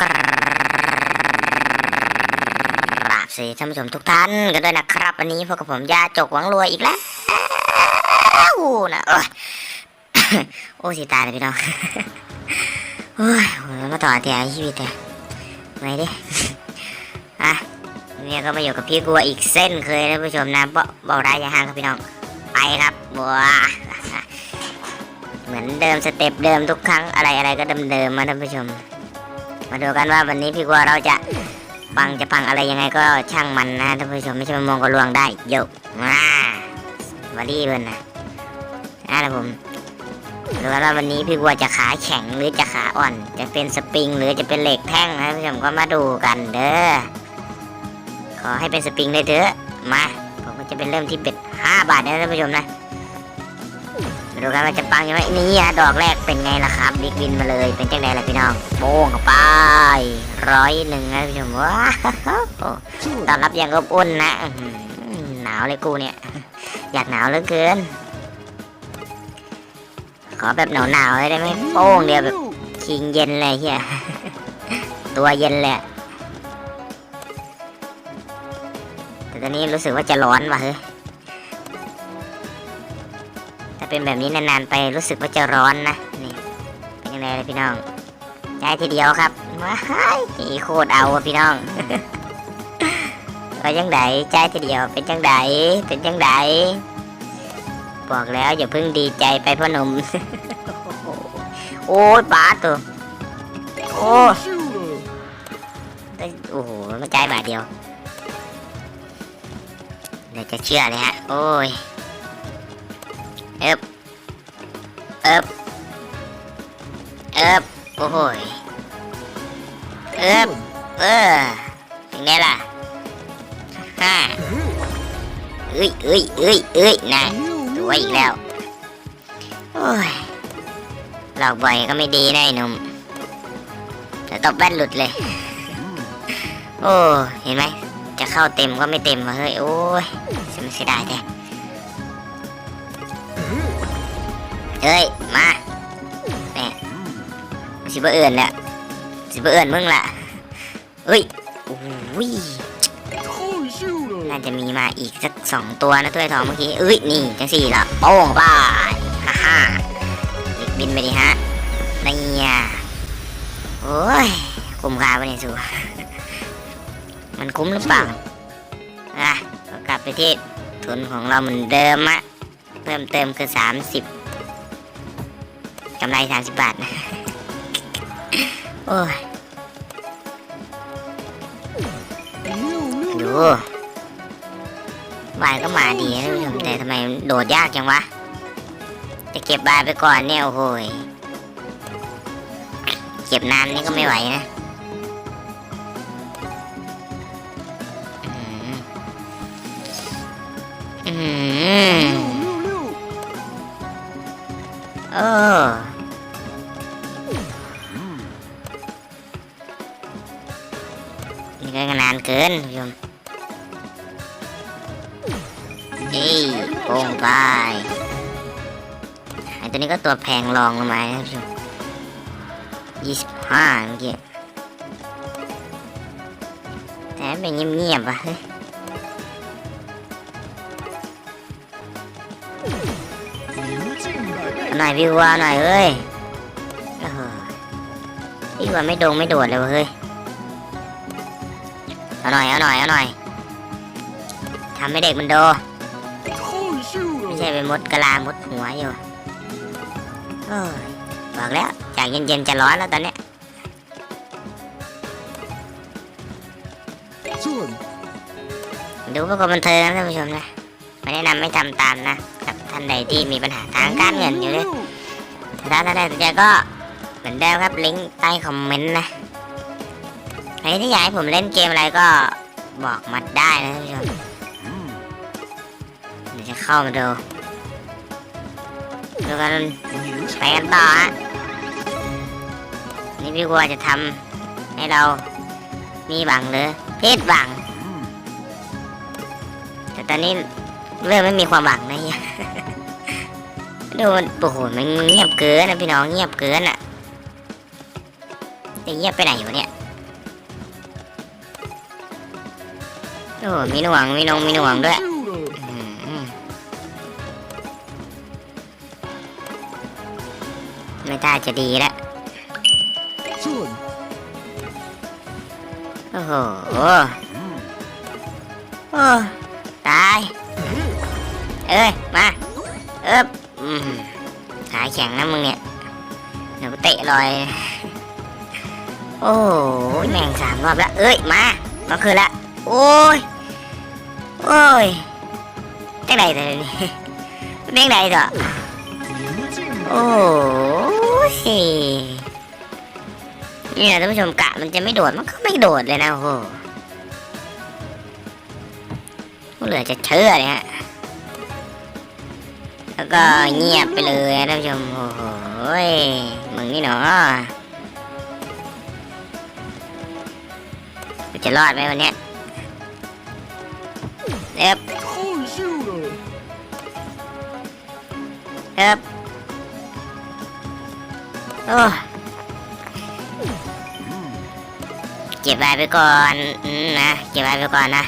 กราบสวัสดีท่านผู้ชมทุกท่านกันด้วยนะครับ วันนี้พวกกับผมยาจกหวังรวยอีกแล้วนะโอ้สิตายเลยพี่น้องโอ้ยมาต่อเตียชีวิตเลยไงดิอะเนี่ยก็มาอยู่กับพี่กัวอีกเส้นเคยท่านผู้ชมนะเบาเบาได้ย่าห่างครับพี่น้องไปครับบัวเหมือนเดิมสเต็ปเดิมทุกครั้งอะไรอะไรก็เดิมๆมาท่านผู้ชม มาดูกันว่าวันนี้พี่กัวเราจะปังจะพังอะไรยังไงก็ช่างมันนะท่านผู้ชมไม่ใช่มามองก็ลวงได้โยกมาวันนี้เพื่อนนะนะผมดูกันว่าวันนี้พี่กัวจะขาแข็งหรือจะขาอ่อน จะเป็นสปริงหรือจะเป็นเหล็กแท่งนะท่านผู้ชมก็มาดูกันเด้อขอให้เป็นสปริงเลยเถอะมาผมก็จะเป็นเริ่มที่เบ็ดห้าบาทนะท่านผู้ชมนะ ดูกันว่าจะปังยังไงนี่อะดอกแรกเป็นไงล่ะครับบิ๊กวินมาเลยเป็นจังไดล่ะพี่น้องโป้งเข้าไปร้อยหนึ่งนะพี่ชมว้าตอนรับอย่างอบอุ่นนะหนาวเลยกูเนี่ย อยากหนาวเหลือเกิน ขอแบบหนาวหนาวเลยได้ไหมโป้งเดียวแบบคิงเย็นเลยเฮียตัวเย็นเลยอะแต่ตอนนี้รู้สึกว่าจะร้อนว่ะเฮ้ย เป็นแบบนี้นานๆไปรู้สึกว่าจะร้อนนะนี่เป็นยังไงเลยพี่น้องใจทีเดียวครับว้ายโคตรเอาพี่น้องว่าจังไดใจทีเดียวเป็นจังไดเป็นจังไดบอกแล้วอย่าเพิ่งดีใจไปพ่อหนุ่มโอ้ยบาตัวโอ้โอ้โหมาใจบาทเดียวเดี๋ยวจะเชื่อเลยฮะโอ้ย เอบเอบเอบโอ้โหยเอบเออเป็นไงล่ะฮ่าเอ้ยเอ้ยเอ้ยเอ้ยนะตัวอีกแล้ว โอ้ยหลอกบ่อยก็ไม่ดีนะไอ้หนุ่มแต่ตบแว่นหลุดเลย โอ้ เห็นไหม จะเข้าเต็มก็ไม่เต็มว่ะเฮ้ย โอ้ยเสียไม่เสียดายแท้ เฮ้ย มาแม่สิบเอื่นแหละสิบเอื่นมึงล่ะเฮ้ยโอ้ยน่าจะมีมาอีกสักสองตัวนะถ้วยทองเมื่อกี้เอ้ย นี่จังสี่ละโป้งไป้าฮ่าฮ่าบินไปดิฮะนี่อะโอ้ย คุ้มค่าปะเนี่ยสูมันคุ้มหรือเปล่าอะก็กลับไปที่ทุนของเราเหมือนเดิมอะเพิ่มเติมคือสามสิบ กำไรสามสิบบาทนะ โอ้ย ดูวายก็มาดีนะท่านผู้ชมแต่ทำไมโดดยากจังวะ จะเก็บบายไปก่อนเนี่ย โอ้โหยเก็บนานนี่ก็ไม่ไหวนะอืมอื นานเกินคุณผู้ชมเอ้โป่งไปไอตัวนี้ก็ตัวแพงรองลงมานะคุณผู้ชมยี่สิบห้าเมื่อกี้แต่เป็นเงียบๆอะหน่อยวิวว่าหน่อยเอ้ยเออพี่ว่าไม่โดงไม่โดดเลยว้ยเฮ้ย หน่อยเอาหน่อยเอาหน่อยทำให้เด็กมันโดไม่ใช่ไปมดกะลามดหัวอยู่โอ้ยบอกแล้วจากเย็นๆจะร้อนแล้วตอนเนี้ยดูเพื่อความบันเทิงนะท่านผู้ชมนะไม่แนะนำไม่ทำตามนะครับท่านใดที่มีปัญหาทางการเงินอยู่เลยถ้าท่านใดสนใจก็เหมือนเดิมครับลิงก์ใต้คอมเมนต์นะ ใครที่อยากให้ผมเล่นเกมอะไรก็บอกมาได้นะท่านผู้ชมเดี๋ยวจะเข้ามาดูดูกันไปกันต่อฮะนี่พี่กัวจะทำให้เรามีบังหรือเพศบัง แต่ตอนนี้เริ่มไม่มีความหวังนะเฮียดูมันโอ้โหมันเงียบเกินนะพี่น้องเงียบเกินอะจะเงียบไปไหนอยู่เนี่ย โอ้มีหน่วงมีนงมีหน่วงด้วย Shooter. อืมไม่น่าจะดีแล้ว Chun. โอ้โหโอ้ตาย เอ้ย มาเอ๊บอืมขาแข็งนะมึงเนี่ยเดี๋ยวกูเตะลอย โอ้ยแม่งสามรอบแล้ว เอ้ย มาก็คือละ โอ้ย โอ้ยจังไหนแต่นี่เด้งไหนต่อโอ้ยเนี่ยท่านผู้ชมกะมันจะไม่โดดมันก็ไม่โดดเลยนะโอ้โหเหลือจะเชื่อเลยฮะแล้วก็เงียบไปเลยท่านผู้ชมโอ้โหยมึงนี่เนาะจะรอดไหมวันนี้ ยเอ๊บเอ๊บโอ้เก็บไว้ไปก่อนนะเก็บไว้ไปก่อนนะ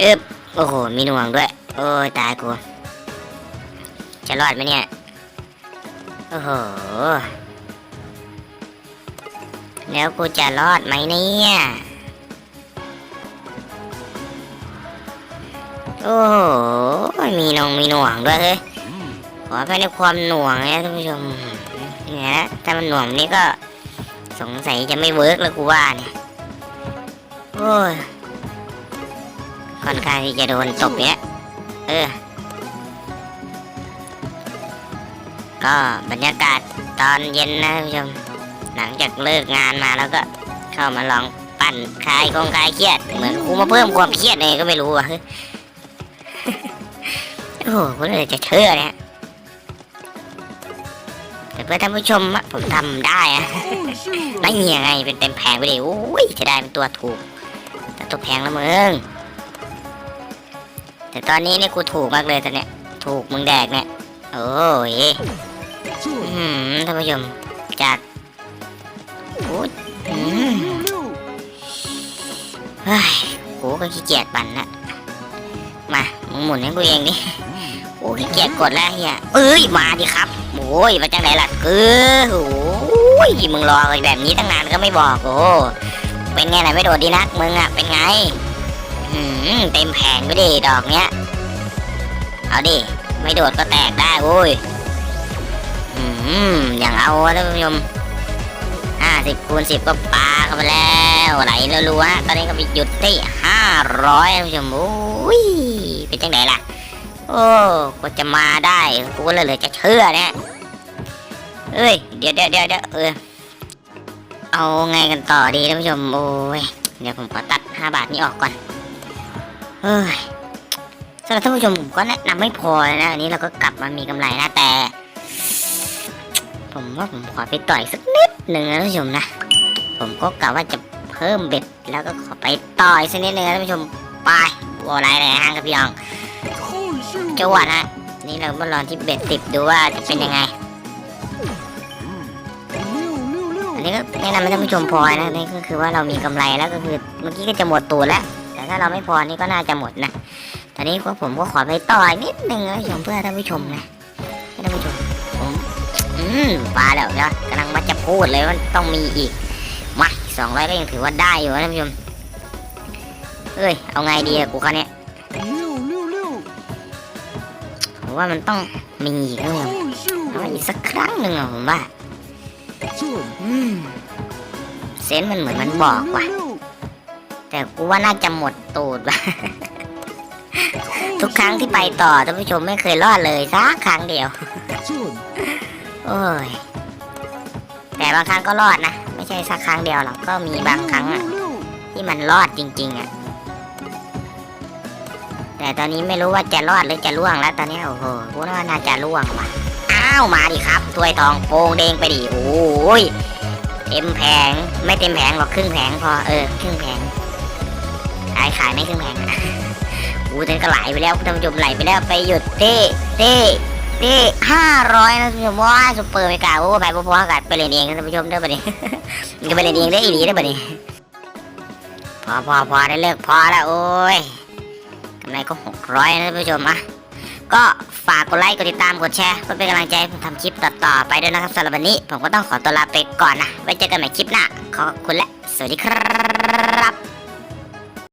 เอ๊บโอ้โห มีหน่วงด้วย โอ้ยตายกู จะรอดไหมเนี่ย โอ้โห แล้วกูจะรอดไหมเนี่ย โอ้โห มีนงมีหน่วงด้วยเฮ้ยขอไปในความหน่วงนะท่านผู้ชมเนี่ยนะถ้ามันหน่วงนี่ก็สงสัยจะไม่เวิร์กแล้วกูว่าเนี่ย โอ้ยค่อนข้างที่จะโดนตบเนี่ยเออ ก็บรรยากาศตอนเย็นนะท่านผู้ชม หลังจากเลิกงานมาแล้วก็เข้ามาลองปั่นคลายกองคลายเครียด เหมือนกูมาเพิ่มความเครียดเองก็ไม่รู้อะโอ้โหกูเลยจะเชื่อเนี่ยแต่เพื่อท่านผู้ชมผมทำได้อะไม่มียังไงเป็นเต็มแผงไปดิโอ้ยจะได้เป็นตัวถูก แต่ตัวแพงแล้วมึงแต่ตอนนี้เนี่ยกูถูกมากเลยตอนเนี้ยถูกมึงแดกเนี่ยโอ้ยท่านผู้ชมจาก โอ้ยอืมเฮ้ยกูก็ขี้เกียจปั่นละมามึงหมุนให้กูเองดิกูขี้เกียจกดแล้วเฮียเอ้ยมาดิครับโอ้ยมาจากไหนล่ะเออโอ้ยมึงรอแบบนี้ตั้งนานก็ไม่บอกโอ้เป็นไงล่ะไม่โดดดีนักมึงอะเป็นไงอืมเต็มแผงไปดิดอกเนี้ยเอาดิไม่โดดก็แตกได้โว้ยอืมอย่างเอาอะท่านผู้ชม ห้าสิบคูณสิบก็ปาเข้าไปแล้วไหลรัวๆฮะตอนนี้ก็ไปหยุดที่ห้าร้อยท่านผู้ชมโอ้ยเป็นจังไหนล่ะ โอ้ก็จะมาได้กูก็เลยเลยจะเชื่อเนี่ยเอ้ยเดี๋ยวเดี๋ยวเดี๋ยวเดี๋ยวเออเอาไงกันต่อดีท่านผู้ชมโอ้ยเดี๋ยวผมขอตัดห้าบาทนี้ออกก่อนเฮ้ยสำหรับท่านผู้ชมผมก็แนะนำไม่พอนะอันนี้เราก็กลับมามีกำไรนะแต่ ผมว่าผมขอไปต่อยสักนิด หนึ่งนะท่านผู้ชมนะ ผมก็กะว่าจะเพิ่มเบ็ดแล้วก็ขอไปต่อยสักนิดหนึ่งนะท่านผู้ชมไปวัวไรเลยฮะครับพี่ยอง Cold shooter. จวดฮะนี่เรามาลองที่เบ็ดสิบดูว่าจะเป็นยังไงอันนี้ก็แนะนำให้ท่านผู้ชมพอนะนี่ก็คือว่าเรามีกำไรแล้วก็คือเมื่อกี้ก็จะหมดตัวแล้ว แต่ถ้าเราไม่พอนี่ก็น่าจะหมดนะตอนนี้ก็ผมก็ขอไปต่อยนิดนึงนะชมเพื่อท่านผู้ชมนะให้ท่านผู้ชม มอืมปลาแล้วนะกำลังมาจะพูดเลยว่าต้องมีอีก มาสองร้อยก็ยังถือว่าได้อยู่นะท่านผู้ชมเอ้ย เอาไงดีอะกูคันเนี้ย Liu, liu, liu. ผมว่ามันต้องมีอีกนะท่านผู้ชม Cold เอา shooter. อีกสักครั้งหนึ่งอะผมว่า Chun. อืมเซนส์มันเหมือนมันบอกว่ะ Liu, liu. แต่กูว่าน่าจะหมดตูดว่ะ Cold ทุกครั้งที่ไปต่อท่านผู้ชมไม่เคยรอดเลยสักครั้งเดียว Chun. โอ้ย แต่บางครั้งก็รอดนะ ไม่ใช่สักครั้งเดียวหรอก ก็มีบางครั้งอะที่มันรอดจริง ๆอะแต่ตอนนี้ไม่รู้ว่าจะรอดหรือจะล่วงแล้ว ตอนนี้โอ้โหกูว่าน่าจะล่วงว่ะ อ้าวมาดิครับถ้วยทองโปงเด้งไปดิ โอ้ย เต็มแผง ไม่เต็มแผงหรอกครึ่งแผงพอ เออ ครึ่งแผง ขายขายไม่ครึ่งแผงกูเต็นก็ไหลไปแล้วท่านผู้ชมไหลไปแล้วไปหยุดที่ที่ ที่ห้าร้อยนะท่านผู้ชมว้าซุปเปอร์ไม่กาโอ้ไปพอๆกันไปเล่นเองนะท่านผู้ชมเด้อบัดนี้ก็ไปเล่นเองได้อีหลีได้อบัดนี้พอพอพอได้เลิกพอแล้วโอ้ยกำไรก็หกร้อยนะท่านผู้ชมอะก็ฝากกดไลค์กดติดตามกดแชร์เพื่อเป็นกำลังใจให้ผมทำคลิปต่อๆไปด้วยนะครับสำหรับวันนี้ผมก็ต้องขอตัวลาไปก่อนนะไว้เจอกันใหม่คลิปหน้าขอบคุณและสวัสดีครับ